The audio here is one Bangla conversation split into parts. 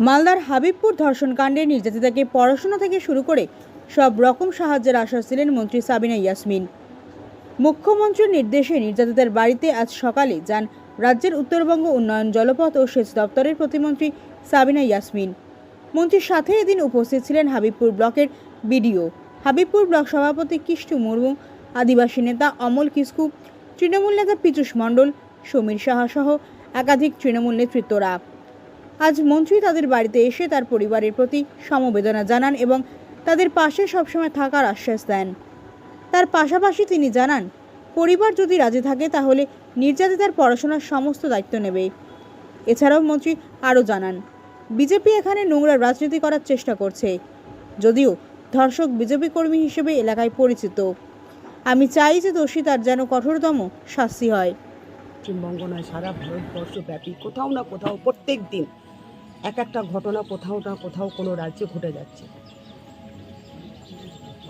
মালদার হাবিবপুর ধর্ষণকাণ্ডে নির্যাতিতাকে পড়াশোনা থেকে শুরু করে সব রকম সাহায্যের আশ্বাস দিলেন মন্ত্রী সাবিনা ইয়াসমিন। মুখ্যমন্ত্রীর নির্দেশে নির্যাতিতার বাড়িতে আজ সকালে যান রাজ্যের উত্তরবঙ্গ উন্নয়ন জলপথ ও সেচ দপ্তরের প্রতিমন্ত্রী সাবিনা ইয়াসমিন। মন্ত্রীর সাথে এদিন উপস্থিত ছিলেন হাবিবপুর ব্লকের বিডিও। হাবিবপুর ব্লক সভাপতি কিষ্টু মুর্মু, আদিবাসী নেতা অমল কিস্কু, তৃণমূল নেতা পীযূষ মণ্ডল, সমীর সাহা সহ একাধিক তৃণমূল নেতৃত্বরা। আজ মন্ত্রী তাদের বাড়িতে এসে তার পরিবারের প্রতি সমবেদনা জানান এবং তাদের পাশে সবসময় থাকার আশ্বাস দেন। তার পাশাপাশি তিনি জানান, পরিবার যদি রাজি থাকে তাহলে নির্যাতিতার পড়াশোনার সমস্ত দায়িত্ব নেবে। এছাড়াও মন্ত্রী আরও জানান, বিজেপি এখানে নোংরা রাজনীতি করার চেষ্টা করছে, যদিও ধর্ষক বিজেপি কর্মী হিসেবে এলাকায় পরিচিত। আমি চাই যে দোষী তার যেন কঠোরতম শাস্তি হয়। পশ্চিমবঙ্গ নয়, সারা ভারতবর্ষ ব্যাপী কোথাও না কোথাও প্রত্যেক দিন এক একটা ঘটনা কোথাও না কোথাও কোনো রাজ্যে ঘটে যাচ্ছে।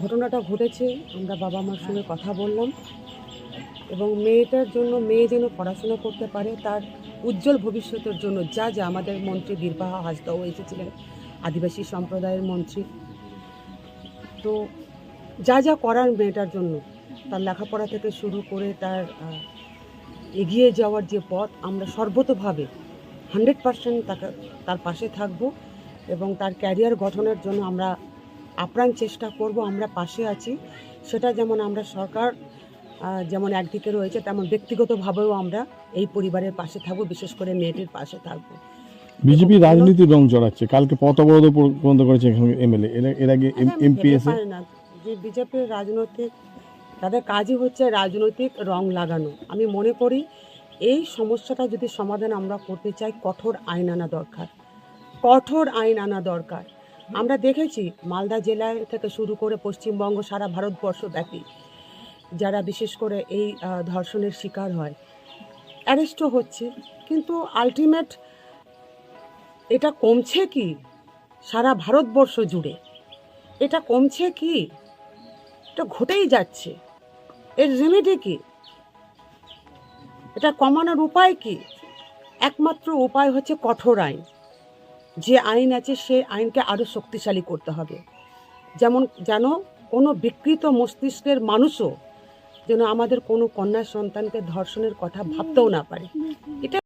ঘটনাটা ঘটেছে আমরা বাবা মার সঙ্গে কথা বললাম এবং মেয়েটার জন্য মেয়ে যেন পড়াশোনা করতে পারে তার উজ্জ্বল ভবিষ্যতের জন্য যা যা আমাদের মন্ত্রী বীরবাহা হাসদাও এসেছিলেন আদিবাসী সম্প্রদায়ের মন্ত্রী। তো যা যা করার মেয়েটার জন্য তার লেখাপড়া থেকে শুরু করে তার এগিয়ে যাওয়ার যে পথ আমরা সর্বতোভাবে হান্ড্রেড পার্সেন্ট তাকে তার পাশে থাকব এবং তার ক্যারিয়ার গঠনের জন্য আমরা আপ্রাণ চেষ্টা করব আমরা পাশে আছি। সেটা যেমন আমরা সরকার যেমন একদিকে রয়েছে তেমন ব্যক্তিগতভাবেও আমরা এই পরিবারের পাশে থাকব বিশেষ করে মেয়েটির পাশে থাকব। বিজেপি রাজনীতির রং জড়াচ্ছে। কালকে পথ অবরোধ পর্যন্ত করেছে এমএলএ। এর আগে আরে আমি এমপি এসে না। যে বিজেপির রাজনৈতিক তাদের কাজই হচ্ছে রাজনৈতিক রং লাগানো। আমি মনে করি এই সমস্যাটা যদি সমাধান আমরা করতে চাই, কঠোর আইন আনা দরকার। কঠোর আইন আনা দরকার। আমরা দেখেছি মালদা জেলায় থেকে শুরু করে পশ্চিমবঙ্গ সারা ভারতবর্ষ ব্যাপী যারা বিশেষ করে এই ধর্ষণের শিকার হয় অ্যারেস্টও হচ্ছে। কিন্তু আলটিমেট এটা কমছে কি? সারা ভারতবর্ষ জুড়ে। এটা কমছে কি? এটা ঘটেই যাচ্ছে। এর রেমেডি কি? এটা কমানোর উপায় কি? একমাত্র উপায় হচ্ছে কঠোর আইন। যে আইন আছে সেই আইনকে আরও শক্তিশালী করতে হবে। যেমন, যেন কোনো বিকৃত মস্তিষ্কের মানুষও যেন আমাদের কোনো কন্যা সন্তানকে ধর্ষণের কথা ভাবতেও না পারে। এটা